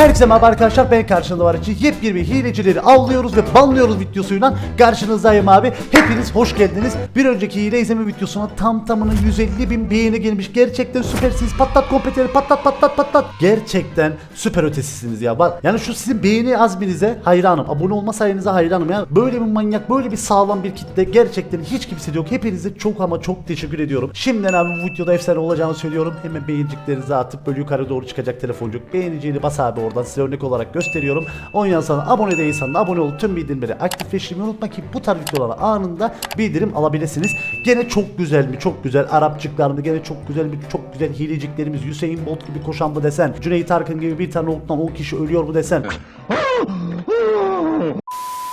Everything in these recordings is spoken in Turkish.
Herkese merhaba arkadaşlar ben karşınızda var için yepyeni hilecileri avlıyoruz ve banlıyoruz videosuyla karşınızdayım abi. Hepiniz hoş geldiniz. Bir önceki hile izleme videosuna tam tamına 150 bin beğeni gelmiş. Gerçekten süpersiniz. Patlat kompeteri patlat patlat patlat. Gerçekten süper ötesisiniz ya. Bak yani şu sizin beğeni azminize hayranım. Abone olma sayınıza hayranım ya. Böyle bir manyak böyle bir sağlam bir kitle gerçekten hiç kimse yok. Hepinize çok ama çok teşekkür ediyorum. Şimdiden abi bu videoda efsane olacağını söylüyorum. Hemen beğeniciklerinizi atıp böyle yukarı doğru çıkacak telefoncuk. Beğeniciğini bas abi oradan size örnek olarak gösteriyorum. Ondan sonra abone değilsen de abone olup tüm bildirimleri aktifleştirmeyi unutma ki bu tarz videolara anında bildirim alabilirsiniz. Gene çok güzel mi? Çok güzel. Arapçıklar mı gene çok güzel mi? Çok güzel hileciklerimiz Hüseyin Bolt gibi koşan mı desen Cüneyt Arkın gibi bir tane oktan 10 kişi ölüyor mu desen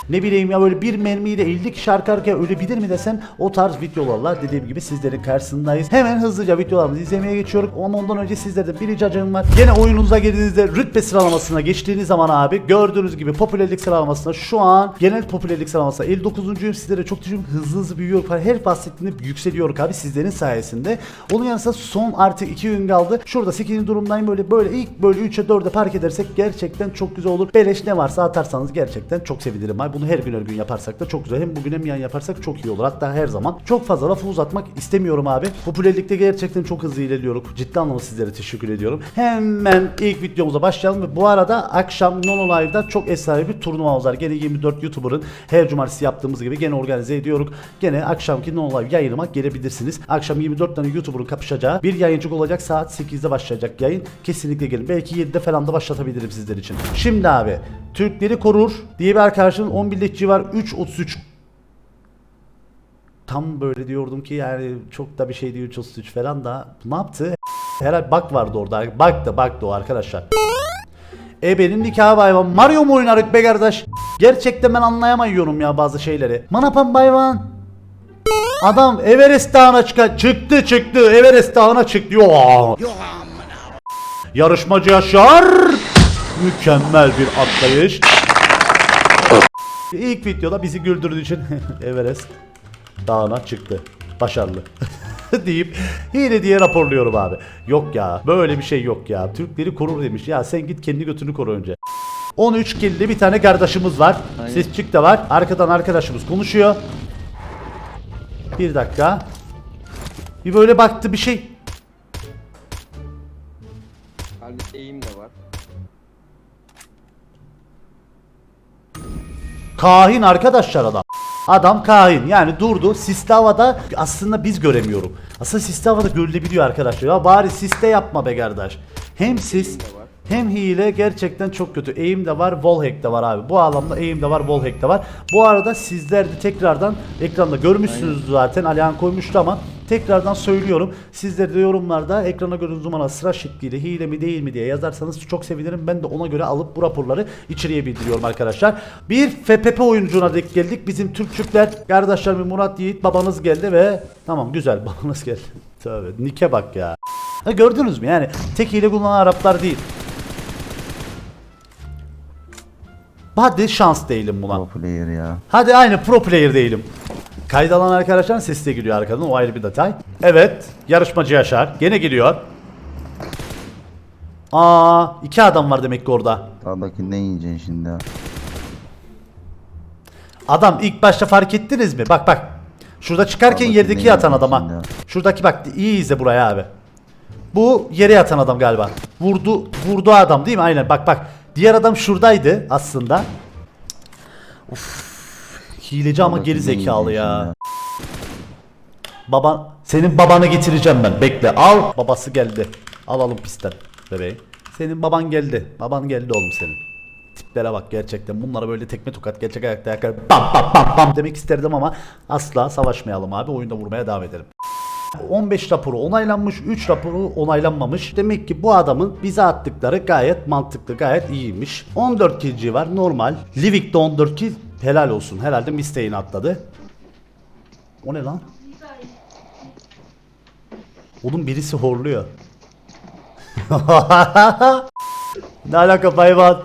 ne bileyim ya böyle bir mermiyle 50 kişi arka arkaya ölebilir mi desen o tarz videolarla dediğim gibi sizlerin karşısındayız. Hemen hızlıca videolarımızı izlemeye geçiyorum ama ondan önce sizlerden bir ricacığım var. Gene oyununuza girdiğinizde rütbe sıralamasına geçtiğiniz zaman abi gördüğünüz gibi popülerlik sıralamasında şu an genel popülerlik sıralamasında 59.yum sizlere çok teşekkür. Hızlı hızlı büyüyor. Her bahsettiğinde yükseliyor abi sizlerin sayesinde. Onun yanı sıra son artık 2 gün kaldı. Şurada 8. durumdayım böyle böyle ilk böyle 3'e 4'e park edersek gerçekten çok güzel olur. Beleş ne varsa atarsanız gerçekten çok sevinirim abi. Bunu her gün her gün yaparsak da çok güzel. Hem bugün hem yan yaparsak çok iyi olur. Hatta her zaman. Çok fazla lafı uzatmak istemiyorum abi. Popülerlikte gerçekten çok hızlı ilerliyoruz. Ciddi anlamda sizlere teşekkür ediyorum. Hemen ilk videomuza başlayalım ve bu arada akşam Nono Live'da çok esrarengiz bir turnuvamız var. Gene 24 YouTuber'ın her cumartesi yaptığımız gibi gene organize ediyoruz. Gene akşamki Nono Live yayınıma gelebilirsiniz. Akşam 24 tane YouTuber'ın kapışacağı bir yayıncık olacak. Saat 8'de başlayacak yayın. Kesinlikle gelin. Belki 7'de falan da başlatabilirim sizler için. Şimdi abi Türkleri korur diye bir arkadaşın 10 bildikçi var 3.33 Tam böyle diyordum ki yani çok da bir şey değil 3.33 falan da ne yaptı? Herhalde bak vardı orada. Baktı baktı o arkadaşlar. Ebe'nin nikahı bayvan. Mario mu oynarık be kardeş? Gerçekten ben anlayamıyorum ya bazı şeyleri. Manapan bayvan. Adam Everest dağına çıktı. Çıktı çıktı. Everest dağına çıktı. Yo. Yarışmacı Yaşar. Mükemmel bir atlayış. İlk videoda bizi güldürdüğü için Everest dağına çıktı. Başarılı. deyip hile diye raporluyorum abi. Yok ya böyle bir şey yok ya. Türkleri korur demiş. Ya sen git kendi götünü koru önce. 13 killi bir tane kardeşimiz var. Aynen. Sesçik de var. Arkadan arkadaşımız konuşuyor. Bir dakika. Bir böyle baktı bir şey. Kahin arkadaşlar adam. Adam kahin yani durdu sisli havada aslında biz göremiyorum. Aslında sisli havada görülebiliyor arkadaşlar. Ya bari siste yapma be kardeş. Hem sis hem hile gerçekten çok kötü. Aim de var, wallhack de var abi. Bu alanda aim de var, wallhack de var. Bu arada sizler de tekrardan ekranda görmüşsünüz zaten. Alihan koymuştu ama tekrardan söylüyorum. Sizler de yorumlarda ekrana gördüğünüz numara sıra şekliyle hile mi değil mi diye yazarsanız çok sevinirim. Ben de ona göre alıp bu raporları içeriye bildiriyorum arkadaşlar. Bir FPP oyuncuna denk geldik. Bizim Türkçükler kardeşlerimi Murat Yiğit babanız geldi ve tamam güzel babanız geldi. Tövbe nike bak ya. Ha, gördünüz mü yani tek hile kullanan Araplar değil. Hadi şans değilim buna. Pro player ya. Hadi aynı pro player değilim. Kaydalan arkadaşlar sesi de geliyor arkadan o ayrı bir detay. Evet yarışmacı Yaşar gene geliyor. Aa iki adam var demek ki orada. Sağdaki ne yiyeceksin şimdi ha? Adam ilk başta fark ettiniz mi? Bak bak. Şurada çıkarken Sağdaki yerdeki ne yatan yapıyorsun adama. ya? Şuradaki bak iyi izle buraya abi. Bu yere yatan adam galiba. Vurdu vurdu adam değil mi? Aynen bak bak. Diğer adam şuradaydı aslında. Uf. Hileci ama geri zekalı ya. Baban senin babanı getireceğim ben. Bekle. Al. Babası geldi. Alalım pistten bebeği. Senin baban geldi. Baban geldi oğlum senin. Tiplere bak gerçekten. Bunlara böyle tekme tokat gerçek ayakta yakar. Bam bam bam bam demek isterdim ama asla savaşmayalım abi. Oyunda vurmaya devam edelim. 15 raporu onaylanmış, 3 raporu onaylanmamış. Demek ki bu adamın bize attıkları gayet mantıklı, gayet iyiymiş. 14 kilci var normal. Livik'te 14 kill helal olsun. Herhalde Mistey'ini atladı. O ne lan? Oğlum birisi horluyor. ne alaka hayvan?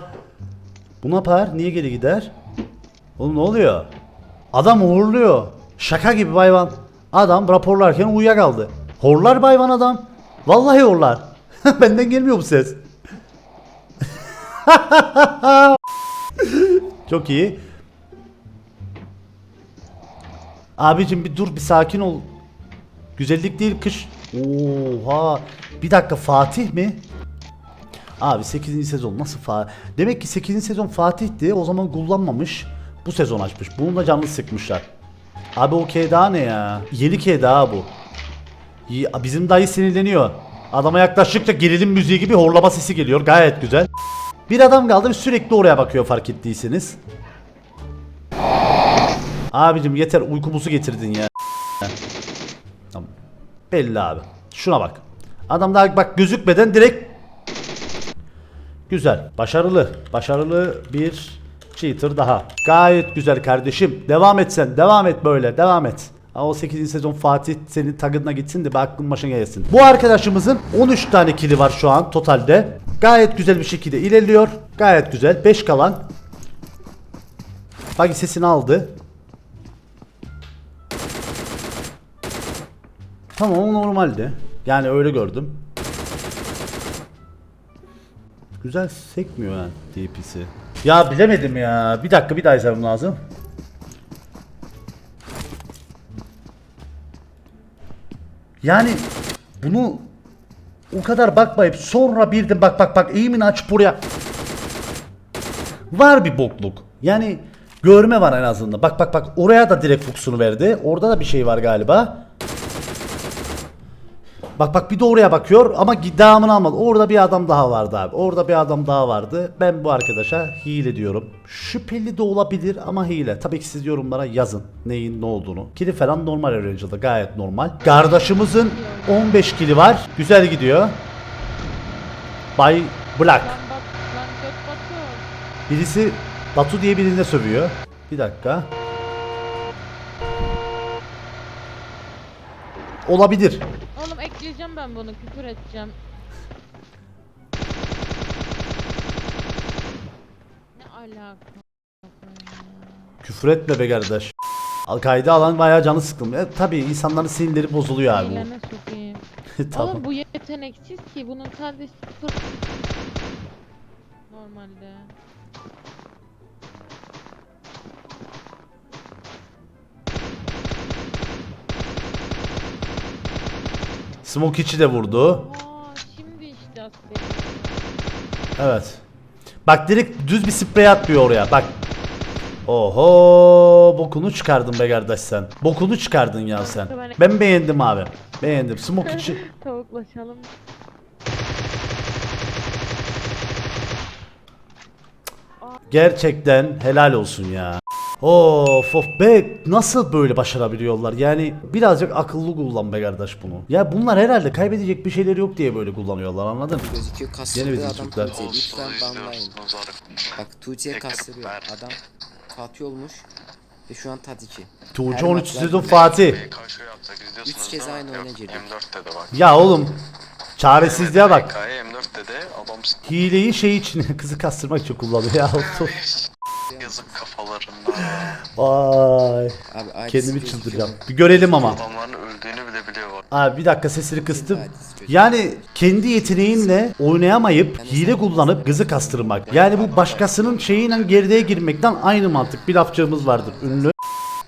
Bu ne yapar? Niye geri gider? Oğlum ne oluyor? Adam horluyor. Şaka gibi hayvan. Adam raporlarken uyuyakaldı. Horlar hayvan adam. Vallahi horlar. Benden gelmiyor bu ses. Çok iyi. Abicim bir dur bir sakin ol. Güzellik değil kış. Oha. Bir dakika Fatih mi? Abi 8. sezon nasıl Fatih? Demek ki 8. sezon Fatih'ti. O zaman kullanmamış. Bu sezon açmış. Bunun da canını sıkmışlar. Abi o Keda ne ya? Yeni Keda ha bu. Bizim dayı sinirleniyor. Adama yaklaştıkça gerilim müziği gibi horlama sesi geliyor. Gayet güzel. Bir adam kaldı ve sürekli oraya bakıyor fark ettiyseniz. Abicim yeter uykumuzu getirdin ya. Tamam. Belli abi. Şuna bak. Adam daha bak gözükmeden direkt Güzel. Başarılı. Başarılı bir cheater daha. Gayet güzel kardeşim. Devam et sen. Devam et böyle. Devam et. O 8. sezon Fatih senin tagına gitsin de bir aklın başına gelsin. Bu arkadaşımızın 13 tane kili var şu an totalde. Gayet güzel bir şekilde ilerliyor. Gayet güzel. 5 kalan. Bagi sesini aldı. Tamam o normaldi. Yani öyle gördüm. Güzel sekmiyor yani DP'si. Ya bilemedim ya. Bir dakika bir daha izlemem lazım. Yani bunu o kadar bakmayıp sonra birden bak bak bak eğimini aç buraya. Var bir bokluk. Yani görme var en azından. Bak bak bak oraya da direkt fokusunu verdi. Orada da bir şey var galiba. Bak bak bir de oraya bakıyor ama devamını almadı. Orada bir adam daha vardı abi. Orada bir adam daha vardı. Ben bu arkadaşa hile diyorum. Şüpheli de olabilir ama hile. Tabii ki siz yorumlara yazın neyin ne olduğunu. Kili falan normal Ranger'da gayet normal. Kardeşimizin 15 kili var. Güzel gidiyor. Bay Black. Birisi Batu diye birine sövüyor. Bir dakika. Olabilir. Oğlum ekleyeceğim ben bunu küfür edeceğim. Ne alaka? Küfür etme be kardeş. Al kaydı alan bayağı canı sıkılmış. E, tabii insanların sinirleri bozuluyor abi Eyleme sokayım. tamam. Oğlum bu yeteneksiz ki bunun sadece sıfır. Normalde. Smoke içi de vurdu. Aa şimdi işte aslında. Evet. Bak direkt düz bir sprey atmıyor oraya. Bak. Oho bokunu çıkardın be kardeş sen. Bokunu çıkardın ya sen. Ben beğendim abi. Beğendim. Smoke içi. Tavuklaşalım. Gerçekten helal olsun ya. Of of be nasıl böyle başarabiliyorlar yani birazcık akıllı kullan be kardeş bunu. Ya bunlar herhalde kaybedecek bir şeyleri yok diye böyle kullanıyorlar anladın mı? Gözüküyor Yeni kastırıyor bizim adam Türkler. Tuğçe'yi lütfen banlayın. Bak Tuğçe'ye kastırıyor adam Fatih olmuş ve şu an tat 2. Tuğçe Her 13 maç sezon Fatih. İzliyorsunuz Üç kez aynı oyuna girdik. M4'te de bak. Ya oğlum çaresizliğe bak. MK'ye M4'te de adam Hileyi şey için kızı kastırmak için kullanıyor ya. Yazık kafalarında. Vay. Abi Kendimi gözüküyor. çıldıracağım. Bir görelim ama. Adamların öldüğünü bile biliyor. Abi bir dakika sesini kıstım. Yani kendi yeteneğinle oynayamayıp hile kullanıp kızı kastırmak. Yani bu başkasının şeyiyle gerdeğe girmekten aynı mantık. Bir lafçığımız vardır ünlü.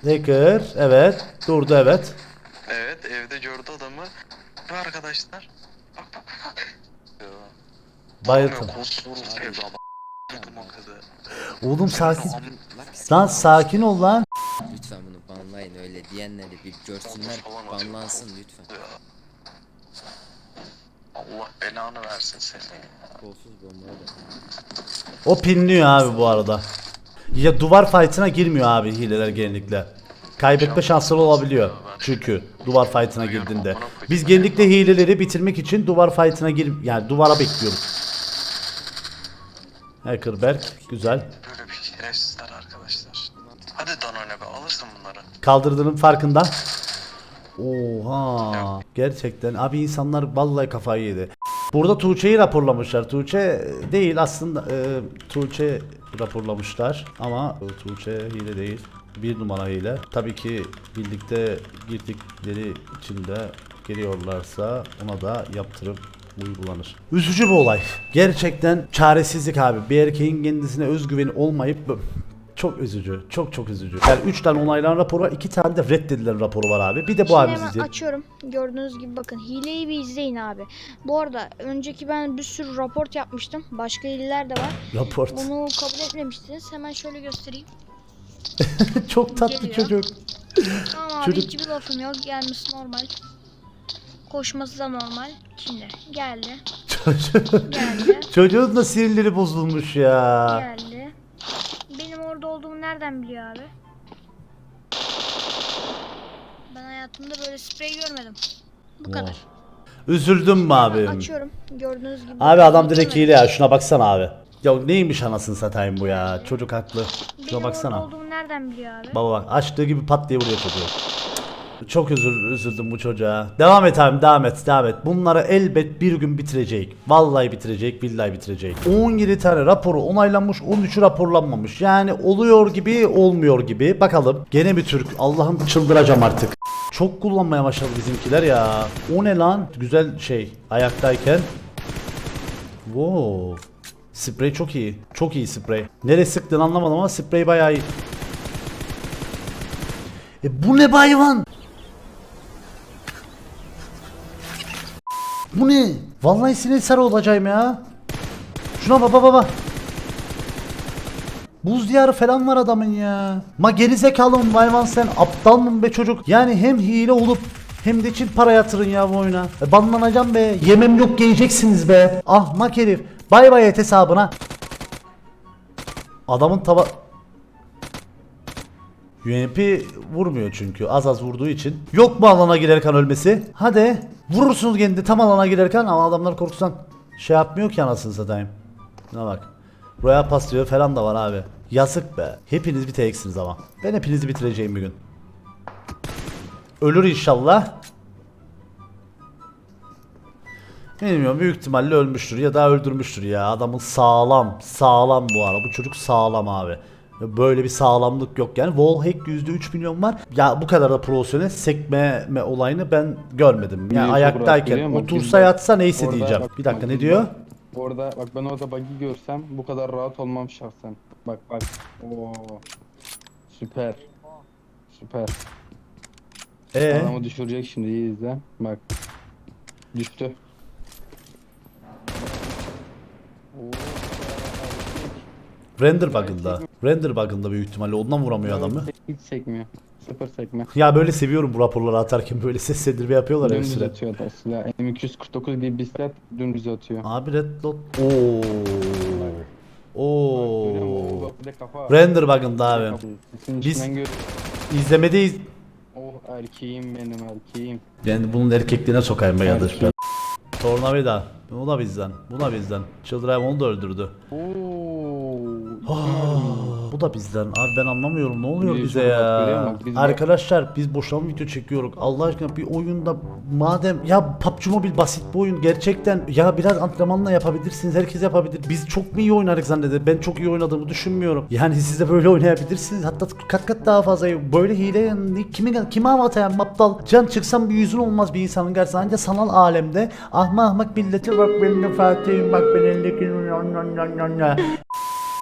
Hacker evet durdu evet. Evet evde gördü adamı. Ve arkadaşlar. Bak evde adam. Vurdum o kızı. Oğlum sakin. Lan sakin ol lan. Lütfen bunu banlayın öyle diyenleri bir görsünler banlansın lütfen. Allah belanı versin seni. Kolsuz bomba öyle. O pinliyor abi bu arada. Ya duvar fight'ına girmiyor abi hileler genellikle. Kaybetme şansları olabiliyor. Çünkü duvar fight'ına girdiğinde. Biz genellikle hileleri bitirmek için duvar fight'ına gir yani duvara bekliyoruz. Hackerberg güzel. Böyle bir şerefsizler arkadaşlar. Hadi Danone be alırsın bunları. Kaldırdığının farkında. Oha. Gerçekten abi insanlar vallahi kafayı yedi. Burada Tuğçe'yi raporlamışlar. Tuğçe değil aslında e, Tuğçe raporlamışlar ama Tuğçe hile değil. Bir numara hile. Tabii ki birlikte girdikleri için de geliyorlarsa ona da yaptırım uygulanır. Üzücü bir olay. Gerçekten çaresizlik abi. Bir erkeğin kendisine özgüveni olmayıp çok üzücü. Çok çok üzücü. Yani 3 tane onaylanan raporu var. 2 tane de reddedilen raporu var abi. Bir de bu Şimdi abimiz izleyelim. açıyorum. Gördüğünüz gibi bakın hileyi bir izleyin abi. Bu arada önceki ben bir sürü raport yapmıştım. Başka hileler de var. Raport. Bunu kabul etmemiştiniz. Hemen şöyle göstereyim. çok tatlı Geliyor. çocuk. Tamam abi Çocuk- hiçbir lafım yok. Gelmesi normal. Koşması da normal. Şimdi geldi. Geldi. Çocuğun da sinirleri bozulmuş ya. geldi. Benim orada olduğumu nereden biliyor abi? Ben hayatımda böyle sprey görmedim. Bu kadar. Üzüldüm mü abim? Açıyorum. Gördüğünüz gibi. Abi adam direkt hile ya. Şuna baksana abi. Ya neymiş anasını satayım bu ya. Çocuk haklı. Şuna Benim baksana. orada olduğumu nereden biliyor abi? Baba bak açtığı gibi pat diye vuruyor çocuğu. Çok üzül, üzüldüm bu çocuğa. Devam et abi devam et devam et. Bunları elbet bir gün bitirecek. Vallahi bitirecek billahi bitirecek. 17 tane raporu onaylanmış 13'ü raporlanmamış. Yani oluyor gibi olmuyor gibi. Bakalım. Gene bir Türk. Allah'ım çıldıracağım artık. Çok kullanmaya başladı bizimkiler ya. O ne lan? Güzel şey. Ayaktayken. Wow. Sprey çok iyi. Çok iyi sprey. Nereye sıktın anlamadım ama sprey bayağı iyi. E bu ne bayvan? Bu ne? Vallahi sinir sarı olacağım ya. Şuna baba baba. Buz diyarı falan var adamın ya. Ma gerizekalı mı bayvan sen? Aptal mı be çocuk? Yani hem hile olup hem de çift para yatırın ya bu oyuna. E banlanacağım be. Yemem yok geleceksiniz be. Ahmak herif. Bay bay et hesabına. Adamın tava... UMP vurmuyor çünkü az az vurduğu için. Yok mu alana girerken ölmesi? Hadi vurursunuz kendi tam alana girerken ama adamlar korkusan şey yapmıyor ki anasını satayım. Buna bak. Royal paslıyor falan da var abi. Yazık be. Hepiniz bir teksiniz ama. Ben hepinizi bitireceğim bir gün. Ölür inşallah. Bilmiyorum büyük ihtimalle ölmüştür ya da öldürmüştür ya. Adamın sağlam, sağlam bu ara. Bu çocuk sağlam abi. Böyle bir sağlamlık yok yani. Wallhack %3 milyon var. Ya bu kadar da profesyonel sekme olayını ben görmedim. Yani ayaktayken otursa yatsa neyse diyeceğim. Bir dakika ne diyor? Orada bak ben orada bug'i görsem bu kadar rahat olmam şahsen. Bak bak. Oo. Süper. Süper. Ee, Adamı düşürecek şimdi iyi izle. Bak. Düştü. Oo. Render bug'ında. Render bug'ında büyük ihtimalle ondan vuramıyor adamı. Hiç sekmiyor. Sıfır sekme. Ya böyle seviyorum bu raporları atarken böyle seslendirme yapıyorlar her Dümdüz süre. atıyor da silah. M249 diye bir silah dümdüz atıyor. Abi red dot. Oo. Oo. Bak bir de kafa. Render bug'ında abi. Biz- içinden gör. İzlemedeyiz. Oh erkeğim benim erkeğim. Yani bunun erkekliğine sokayım yanlış ben. Tornavida. Bu da bizden. Bu da bizden. Çıldırayım onu da öldürdü. Oo. Ah, bu da bizden. Abi ben anlamıyorum ne oluyor Bir bize şey görüyor ya. musun? Biz de- Arkadaşlar biz boşuna mı video çekiyoruz? Allah aşkına bir oyunda madem ya PUBG Mobile basit bir oyun gerçekten ya biraz antrenmanla yapabilirsiniz. Herkes yapabilir. Biz çok mu iyi oynarız zanneder. Ben çok iyi oynadığımı düşünmüyorum. Yani siz de böyle oynayabilirsiniz. Hatta kat kat daha fazla. Böyle hile yani kimi kime anlatayım aptal. Can çıksam bir yüzün olmaz bir insanın karşısına. Ancak sanal alemde ahma ahmak milleti bak benim de Fatih'im bak ben eldeki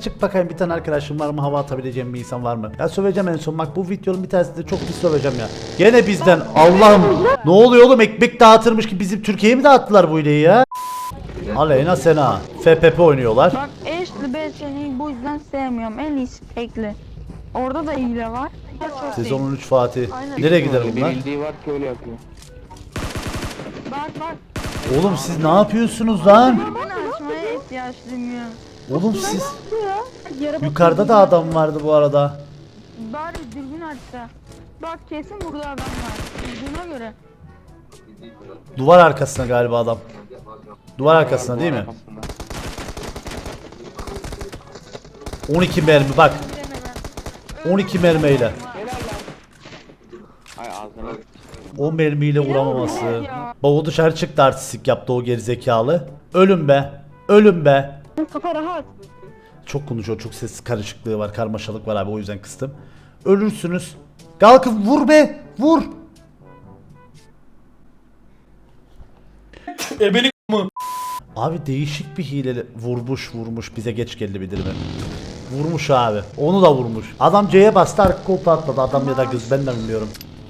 Çık bakayım bir tane arkadaşım var mı hava atabileceğim bir insan var mı? Ya söveceğim en son bak bu videonun bir tanesinde çok pis söveceğim ya. Gene bizden Allah'ım. Ne oluyor oğlum ekmek dağıtırmış ki bizim Türkiye'ye mi dağıttılar bu hileyi ya? Aleyna Sena. FPP oynuyorlar. Bak Ashley ben seni bu yüzden sevmiyorum. En iyisi tekli. Orada da hile var. Çok Sezon değil. 13 Fatih. Aynen. Nereye gider Bir bunlar? bildiği var ki öyle yapıyor. Bak bak. Oğlum siz ne yapıyorsunuz lan? Ben açmaya ihtiyaç duymuyor. Oğlum siz Yara yukarıda da adam vardı bu arada. Bari dürbün açsa. Bak kesin burada adam var. Dürbüne göre. Duvar arkasına galiba adam. Duvar arkasına değil mi? Arkasında. 12 mermi bak. 12 mermiyle. O mermiyle vuramaması. Baba dışarı çıktı artistik yaptı o gerizekalı. Ölüm be. Ölüm be. Kafa rahat. Çok konuşuyor. Çok ses karışıklığı var. Karmaşalık var abi. O yüzden kıstım. Ölürsünüz. Kalkın vur be. Vur. Abi değişik bir hileli vurmuş vurmuş bize geç geldi bildirimi. Vurmuş abi. Onu da vurmuş. Adam C'ye bastı arka koltuğa atladı adam ya da kız ben de bilmiyorum.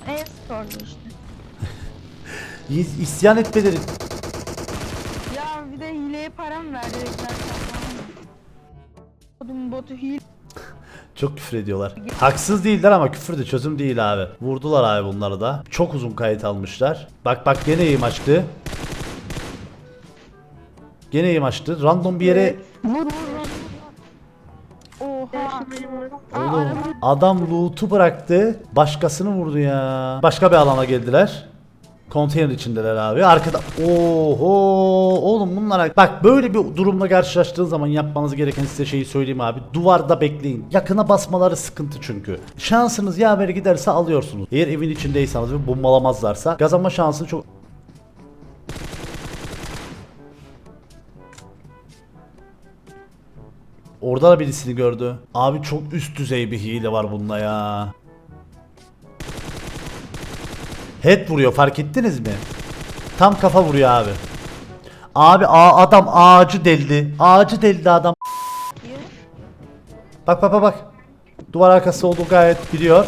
E sordu işte. İs- İsyan etmeleri. Botu hile. Çok küfür ediyorlar. Haksız değiller ama küfür de çözüm değil abi. Vurdular abi bunları da. Çok uzun kayıt almışlar. Bak bak gene eğim açtı. Gene eğim açtı. Random bir yere Vur vur vur. Oha. Oğlum adam loot'u bıraktı. Başkasını vurdu ya. Başka bir alana geldiler. Konteyner içindeler abi. Arkada oho oğlum bunlara bak böyle bir durumla karşılaştığın zaman yapmanız gereken size şeyi söyleyeyim abi. Duvarda bekleyin. Yakına basmaları sıkıntı çünkü. Şansınız yaver giderse alıyorsunuz. Eğer evin içindeyseniz ve bombalamazlarsa kazanma şansı çok Orada da birisini gördü. Abi çok üst düzey bir hile var bunda ya. Head vuruyor fark ettiniz mi? Tam kafa vuruyor abi. Abi a adam ağacı deldi. Ağacı deldi adam. Bak bak bak bak. Duvar arkası olduğu gayet biliyor.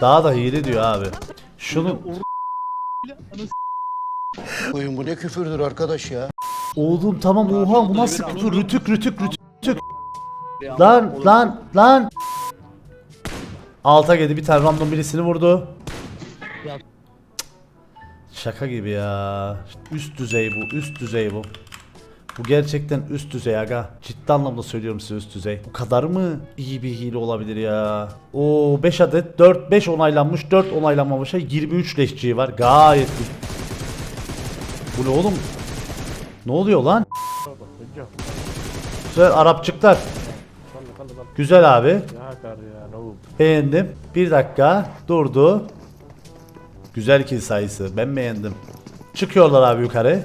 Daha da hile diyor abi. Şunu Oyun bu ne küfürdür arkadaş ya. Oğlum tamam oha bu nasıl küfür rütük rütük rütük. Lan lan lan. Alta geldi bir tane random birisini vurdu. Şaka gibi ya. Üst düzey bu üst düzey bu. Bu gerçekten üst düzey aga. Ciddi anlamda söylüyorum size üst düzey. Bu kadar mı iyi bir hile olabilir ya? O 5 adet 4 5 onaylanmış 4 onaylanmamış 23 leşçiği var. Gayet iyi. Bu ne oğlum? Ne oluyor lan? Güzel Arapçıklar. Güzel abi. Beğendim. Bir dakika durdu. Güzel kill sayısı. Ben beğendim. Çıkıyorlar abi yukarı.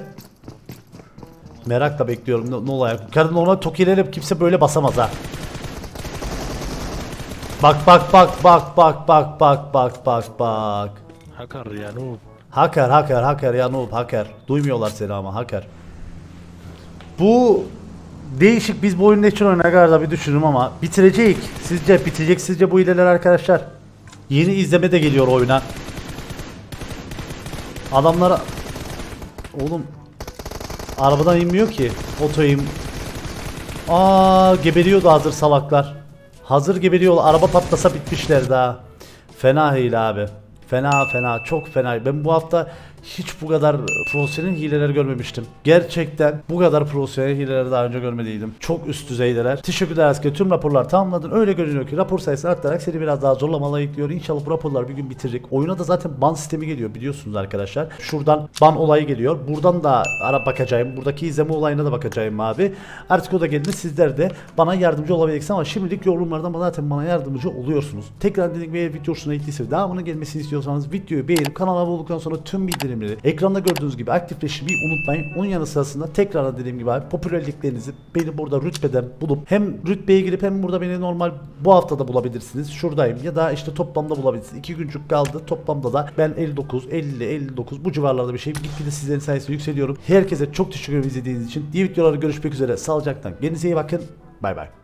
Merakla bekliyorum ne, ne olacak. Yukarıda normal tokileri kimse böyle basamaz ha. Bak bak bak bak bak bak bak bak bak bak. Hakar ya ne Hacker, hacker, hacker ya noob, hacker. Duymuyorlar seni ama hacker. Bu değişik biz bu oyunu için oynar kadar da bir düşünürüm ama bitirecek. Sizce bitecek sizce bu hileler arkadaşlar. Yeni izleme de geliyor oyuna. Adamlara Oğlum arabadan inmiyor ki. Oto in. Aa geberiyordu hazır salaklar. Hazır geberiyorlar. Araba patlasa bitmişler daha. Fena hile abi. Fena fena çok fena. Ben bu hafta hiç bu kadar profesyonel hileler görmemiştim. Gerçekten bu kadar profesyonel hileleri daha önce görmediydim. Çok üst düzeydeler. Teşekkürler asker. Tüm raporlar tamamladın. Öyle görünüyor ki rapor sayısı artarak seni biraz daha zorlamalı ekliyor. İnşallah bu raporlar bir gün bitirecek. Oyuna da zaten ban sistemi geliyor biliyorsunuz arkadaşlar. Şuradan ban olayı geliyor. Buradan da ara bakacağım. Buradaki izleme olayına da bakacağım abi. Artık o da geldi. Sizler de bana yardımcı olabileceksiniz ama şimdilik yorumlardan zaten bana yardımcı oluyorsunuz. Tekrar gibi eğer video hoşuna gittiyse devamının gelmesini istiyorsanız videoyu beğenip kanala abone olduktan sonra tüm bildirimleri ekranda gördüğünüz gibi aktifleşmeyi unutmayın. Onun yanı sırasında tekrar dediğim gibi abi popülerliklerinizi beni burada rütbeden bulup hem rütbeye girip hem burada beni normal bu haftada bulabilirsiniz. Şuradayım ya da işte toplamda bulabilirsiniz. 2 güncük kaldı. Toplamda da ben 59, 50, 59 bu civarlarda bir şey. Gitgide sizlerin sayesinde yükseliyorum. Herkese çok teşekkür ederim izlediğiniz için. Diğer videolarda görüşmek üzere. Sağlıcakla. Kendinize iyi bakın. Bay bay.